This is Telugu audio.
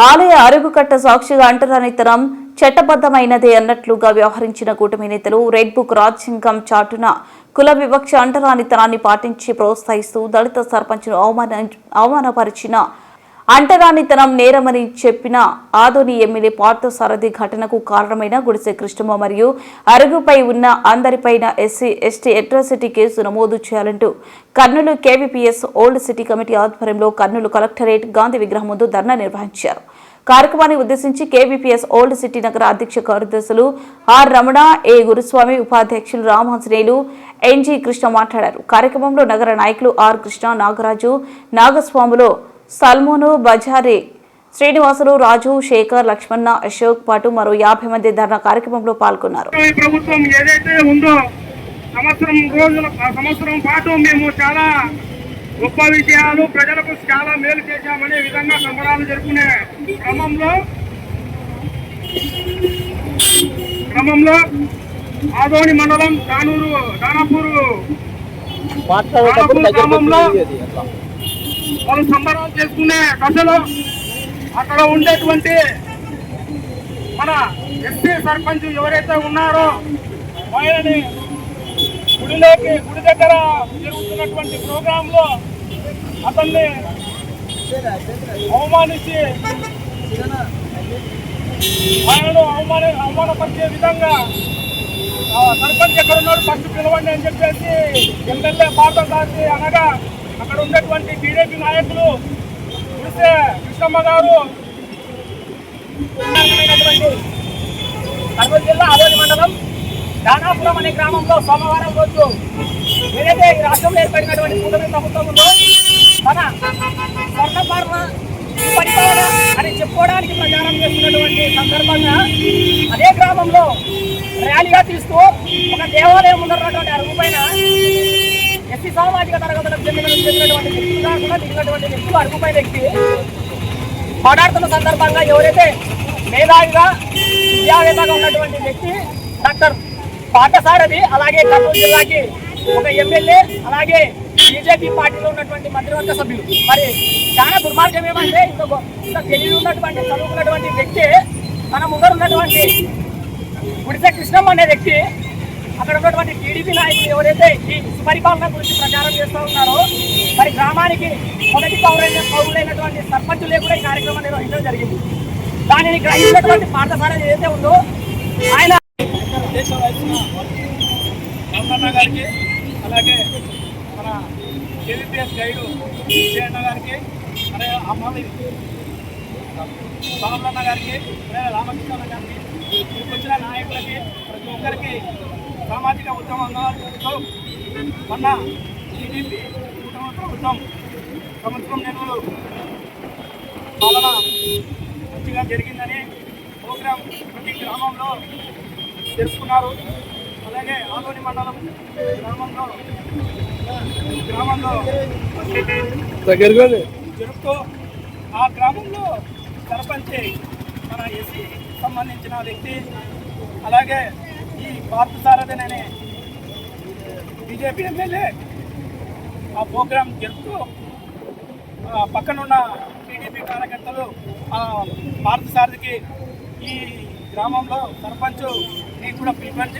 ఆలయ అరుగుకట్ట సాక్షిగా అంటరానితనం చట్టబద్దమైనదే అన్నట్లుగా వ్యవహరించిన కూటమి నేతలు రెడ్ బుక్ రాజ్యాంగం చాటున కుల వివక్ష అంటరానితనాన్ని పాటించి ప్రోత్సహిస్తూ దళిత సర్పంచ్ను అవమాన అవమానపరిచిన అంటరానితనం నేరమని చెప్పిన ఆదోని ఎమ్మెల్యే పార్థసారథి ఘటనకు కారణమైన గుడిసె కృష్ణమ్మ మరియు అరుగుపై ఉన్న అందరిపైన ఎస్సీ ఎస్టీ అట్రాసిటీ కేసు నమోదు చేయాలంటూ Kurnool KVPS old city committee ఆధ్వర్యంలో కర్నూలు కలెక్టరేట్ గాంధీ విగ్రహం ముందు ధర్నా నిర్వహించారు. కార్యక్రమాన్ని ఉద్దేశించి కేవీపీఎస్ ఓల్డ్ సిటీ నగర అధ్యక్ష కార్యదర్శులు ఆర్ రమణ ఏ గురుస్వామి ఉపాధ్యక్షులు రామహంసనేయులు ఎన్జీ కృష్ణ మాట్లాడారు. కార్యక్రమంలో నగర నాయకులు ఆర్ కృష్ణ నాగరాజు నాగస్వాములు సల్మోను బజారి శ్రీనివాసులు రాజు శేఖర్ లక్ష్మణ అశోక్ పాటు మరో యాభై మంది ధర్నా కార్యక్రమంలో పాల్గొన్నారు. ఈ ప్రభుత్వం ఏదైతే ఉందో సంవత్సరం రోజుల సంవత్సరం పాటు మేము చాలా గొప్ప విషయాలు ప్రజలకు చాలా మేలు చేశామనే విధంగా సంబరాలు జరుపుకునే క్రమంలో క్రమంలో ఆదోని మండలం దానూరు దానాపూరు గ్రామంలో మనం సంబరాలు చేసుకునే దశలో అక్కడ ఉండేటువంటి మన ఎస్పీ సర్పంచ్ ఎవరైతే ఉన్నారో ఆయనని గుడిలోకి గుడి దగ్గర జరుగుతున్నటువంటి ప్రోగ్రామ్లో అతన్ని అవమానించి ఆయనను అవమాన అవమానపరిచే విధంగా సర్పంచ్ ఎక్కడ ఉన్నాడు ఫస్ట్ పిలవండి అని చెప్పేసి ఎమ్మెల్యే పాత దాసి అనగా అక్కడ ఉన్నటువంటి టీడీపీ నాయకులు చూస్తే కృష్ణమ్మ గారు కర్నూలు జిల్లా అదోలి మండలం దానాపురం అనే గ్రామంలో సోమవారం రోజు ఏదైతే ఈ రాష్ట్రంలో ఏర్పడినటువంటి కూటమి ప్రభుత్వం ఉందో తన స్వర్ణపర్ణ పరిపాలన అని చెప్పుకోవడానికి ప్రచారం చేస్తున్నటువంటి సందర్భంగా అదే గ్రామంలో ర్యాలీగా తీస్తూ ఒక దేవాలయం ఉన్నటువంటి అరుగు పైన ఎస్సీ సామాజిక తరగతులకు చెందినటువంటి వ్యక్తులు కాకుండా మిగిలినటువంటి వ్యక్తులు అరుగుపై వ్యక్తి. పోరాడుతున్న సందర్భంగా ఎవరైతే మేధావిగా విద్యావేత్తగా ఉన్నటువంటి వ్యక్తి డాక్టర్ పాఠసారథి అలాగే కర్నూలు జిల్లాకి ఒక ఎమ్మెల్యే అలాగే బీజేపీ పార్టీలో ఉన్నటువంటి మంత్రివర్గ సభ్యులు. మరి చాలా దుర్మార్గం ఏమంటే ఇంత గొ- ఇంత తెలివి ఉన్నటువంటి చదువుకున్నటువంటి వ్యక్తి తన ముందర ఉన్నటువంటి గుడిసె కృష్ణం అనే వ్యక్తి అక్కడ ఉన్నటువంటి టీడీపీ నాయకులు ఎవరైతే ఈ సుపరిపాలన గురించి ప్రచారం చేస్తూ ఉన్నారో మరి గ్రామానికి మొదటి పౌరైన పౌరులైనటువంటి సర్పంచులే కూడా ఈ కార్యక్రమం నిర్వహించడం జరిగింది. దానిని గ్రహించినటువంటి పాఠశాల ఏదైతే ఉందో ఆయన గారికి అలాగే మన కేవీపీఎస్ గైడు విజయన్న గారికి అలాగే అమ్మాయి బాబులన్న గారికి రామకృష్ణ గారికి ఇక్కడికి వచ్చిన నాయకులకి ప్రతి ఒక్కరికి సామాజిక ఉద్యమంతో మొన్న టీడీపీ ప్రభుత్వం సంవత్సరం నెలలు పాలన మంచిగా జరిగిందని ప్రోగ్రాం ప్రతి గ్రామంలో తెలుసుకున్నారు అలాగే ఆదోని మండలం గ్రామంలో గ్రామంలో జరుపుతూ ఆ గ్రామంలో సర్పంచ్ మన ఎస్సీ సంబంధించిన వ్యక్తి అలాగే ఈ పార్థ సారథన్ అనే బీజేపీ ఎమ్మెల్యే ఆ ప్రోగ్రాం జరుపుతూ పక్కనున్న టీడీపీ కార్యకర్తలు ఆ పార్థ సారథికి ఈ గ్రామంలో సర్పంచ్ కూడా పిలిపించి